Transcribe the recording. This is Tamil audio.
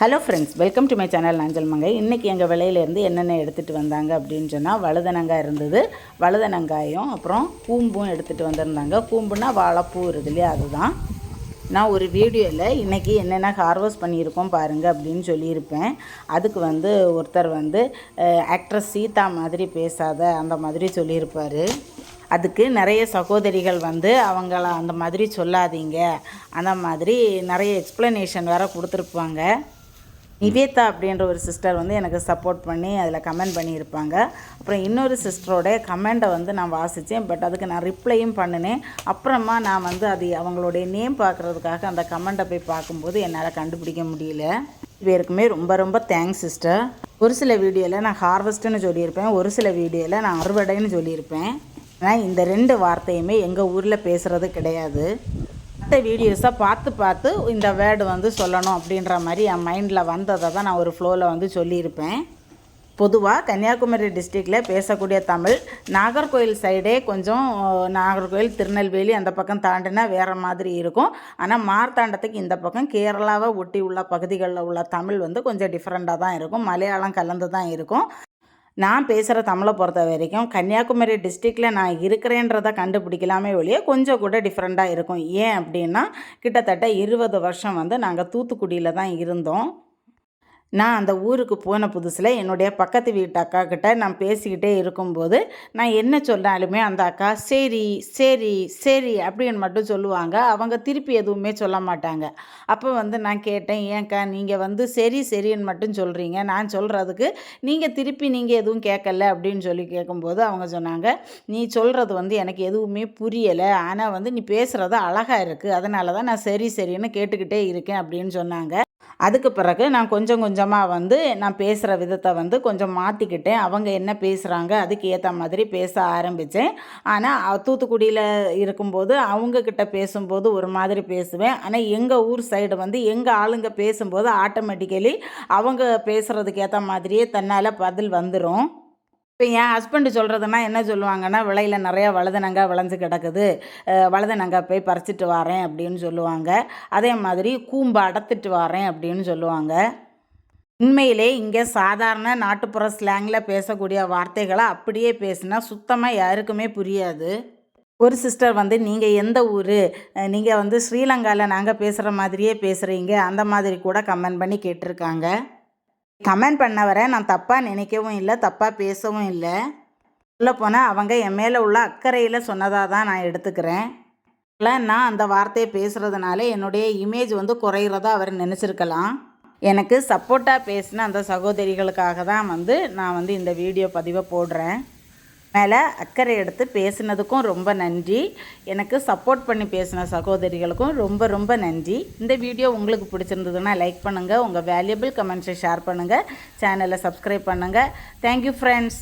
Hello friends welcome to my channel Nanjal Mangai இன்றைக்கி எங்கள் விலையிலேருந்து என்னென்ன எடுத்துகிட்டு வந்தாங்க அப்படின்னு சொன்னால் வழுதனங்காய் இருந்தது. வழுதனங்காயும் அப்புறம் கூம்பும் எடுத்துகிட்டு வந்திருந்தாங்க. கூம்புனா வாழைப்பூ இருக்குது இல்லையா அதுதான். நான் ஒரு வீடியோவில் இன்றைக்கி என்னென்ன ஹார்வெஸ்ட் பண்ணியிருக்கோம் பாருங்கள் அப்படின்னு சொல்லியிருப்பேன். அதுக்கு வந்து ஒருத்தர் வந்து ஆக்ட்ரஸ் சீதா மாதிரி பேசாத அந்த மாதிரி சொல்லியிருப்பார். அதுக்கு நிறைய சகோதரிகள் வந்து அவங்கள அந்த மாதிரி சொல்லாதீங்க. அந்த மாதிரி நிறைய எக்ஸ்ப்ளனேஷன் வேறு கொடுத்துருப்பாங்க. நிவேதா அப்படின்ற ஒரு சிஸ்டர் வந்து எனக்கு சப்போர்ட் பண்ணி அதில் கமெண்ட் பண்ணியிருப்பாங்க. அப்புறம் இன்னொரு சிஸ்டரோட கமெண்ட்டை வந்து நான் வாசித்தேன் பட் அதுக்கு நான் ரிப்ளையும் பண்ணினேன். அப்புறமா நான் வந்து அது அவங்களுடைய நேம் பார்க்குறதுக்காக அந்த கமெண்ட்டை போய் பார்க்கும்போது என்னால் கண்டுபிடிக்க முடியல. இவருக்குமே ரொம்ப ரொம்ப தேங்க்ஸ் சிஸ்டர் ஒரு சில வீடியோவில் நான் ஹார்வெஸ்ட்டுன்னு சொல்லியிருப்பேன். ஒரு சில வீடியோவில் நான் அறுவடைன்னு சொல்லியிருப்பேன். ஆனால் இந்த ரெண்டு வார்த்தையுமே எங்கள் ஊரில் பேசுகிறது கிடையாது. மற்ற வீடியோஸை பார்த்து பார்த்து இந்த வேர்டு வந்து சொல்லணும் அப்படின்ற மாதிரி என் மைண்டில் வந்ததை தான் நான் ஒரு ஃப்ளோவில் வந்து சொல்லியிருப்பேன். பொதுவாக கன்னியாகுமரி டிஸ்ட்ரிக்டில் பேசக்கூடிய தமிழ் நாகர்கோயில் சைடே கொஞ்சம் நாகர்கோயில் திருநெல்வேலி அந்த பக்கம் தாண்டினா வேறு மாதிரி இருக்கும். ஆனால் மார்த்தாண்டத்துக்கு இந்த பக்கம் கேரளாவை ஒட்டி உள்ள பகுதிகளில் உள்ள தமிழ் வந்து கொஞ்சம் டிஃப்ரெண்ட்டாக தான் இருக்கும். மலையாளம் கலந்து தான் இருக்கும். நான் பேசுகிற தமிழை பொறுத்த வரைக்கும் கன்னியாகுமரி டிஸ்ட்ரிக்டில் நான் இருக்கிறேன்றதை கண்டுபிடிக்கலாமே ஒழிய கொஞ்சம் கூட டிஃப்ரெண்ட்டாக இருக்கும். ஏன் அப்படின்னா கிட்டத்தட்ட இருபது வருஷம் வந்து நாங்கள் தூத்துக்குடியில் தான் இருந்தோம். நான் அந்த ஊருக்கு போன புதுசில் என்னுடைய பக்கத்து வீட்டு அக்கா கிட்ட நான் பேசிக்கிட்டே இருக்கும்போது நான் என்ன சொன்னாலுமே அந்த அக்கா சரி சரி சரி அப்படின்னு மட்டும் சொல்லுவாங்க. அவங்க திருப்பி எதுவுமே சொல்ல மாட்டாங்க. அப்போ வந்து நான் கேட்டேன் ஏன்க்கா நீங்கள் வந்து சரி சரின்னு மட்டும் சொல்கிறீங்க நான் சொல்கிறதுக்கு நீங்கள் திருப்பி நீங்கள் எதுவும் கேட்கல அப்படின்னு சொல்லி கேட்கும்போது அவங்க சொன்னாங்க நீ சொல்கிறது வந்து எனக்கு எதுவுமே புரியலை. ஆனால் வந்து நீ பேசுகிறது அழகாக இருக்குது அதனால தான் நான் சரி சரின்னு கேட்டுக்கிட்டே இருக்கேன் அப்படின்னு சொன்னாங்க. அதுக்கு பிறகு நான் கொஞ்சம் கொஞ்சமாக வந்து நான் பேசுகிற விதத்தை வந்து கொஞ்சம் மாற்றிக்கிட்டேன் அவங்க என்ன பேசுகிறாங்க அதுக்கு ஏற்ற மாதிரி பேச ஆரம்பித்தேன் ஆனால் தூத்துக்குடியில் இருக்கும்போது அவங்கக்கிட்ட பேசும்போது ஒரு மாதிரி பேசுவேன். ஆனால் எங்கள் ஊர் சைடு வந்து எங்கள் ஆளுங்க பேசும்போது ஆட்டோமேட்டிக்கலி அவங்க பேசுகிறதுக்கு ஏற்ற மாதிரியே தன்னால் பதில் வந்துடும் இப்போ என் ஹஸ்பண்டு சொல்கிறதுனா என்ன சொல்லுவாங்கன்னா விலையில் நிறையா வலதனங்காய் விளைஞ்சு கிடக்குது. வலதனங்கா போய் பறிச்சிட்டு வரேன் அப்படின்னு சொல்லுவாங்க. அதே மாதிரி கூம்பு அடத்துட்டு வரேன் அப்படின்னு சொல்லுவாங்க. உண்மையிலே இங்கே சாதாரண நாட்டுப்புற ஸ்லாங்கில் பேசக்கூடிய வார்த்தைகளை அப்படியே பேசுனா சுத்தமாக யாருக்குமே புரியாது. ஒரு சிஸ்டர் வந்து நீங்கள் எந்த ஊர்? நீங்கள் வந்து ஸ்ரீலங்காவில் நாங்கள் பேசுகிற மாதிரியே பேசுகிறீங்க அந்த மாதிரி கூட கமெண்ட் பண்ணி கேட்டிருக்காங்க. கமெண்ட் பண்ணவரை நான் தப்பாக நினைக்கவும் இல்லை தப்பாக பேசவும் இல்லை. சொல்லப்போனால் அவங்க என் மேலே உள்ள அக்கறையில் சொன்னதாக தான் நான் எடுத்துக்கிறேன். இல்லை நான் அந்த வார்த்தையை பேசுகிறதுனால என்னுடைய இமேஜ் வந்து குறையிறதா அவர் நினச்சிருக்கலாம். எனக்கு சப்போர்ட்டாக பேசின அந்த சகோதரிகளுக்காக தான் வந்து நான் வந்து இந்த வீடியோ பதிவை போடுறேன். மேலே அக்கறை எடுத்து பேசினதுக்கும் ரொம்ப நன்றி. எனக்கு சப்போர்ட் பண்ணி பேசின சகோதரிகளுக்கும் ரொம்ப ரொம்ப நன்றி. இந்த வீடியோ உங்களுக்கு பிடிச்சிருந்ததுன்னா லைக் பண்ணுங்கள் உங்கள் வேல்யூபிள் கமெண்ட்ஸை ஷேர் பண்ணுங்கள் சேனலை சப்ஸ்கிரைப் பண்ணுங்கள் தேங்க்யூ ஃப்ரெண்ட்ஸ்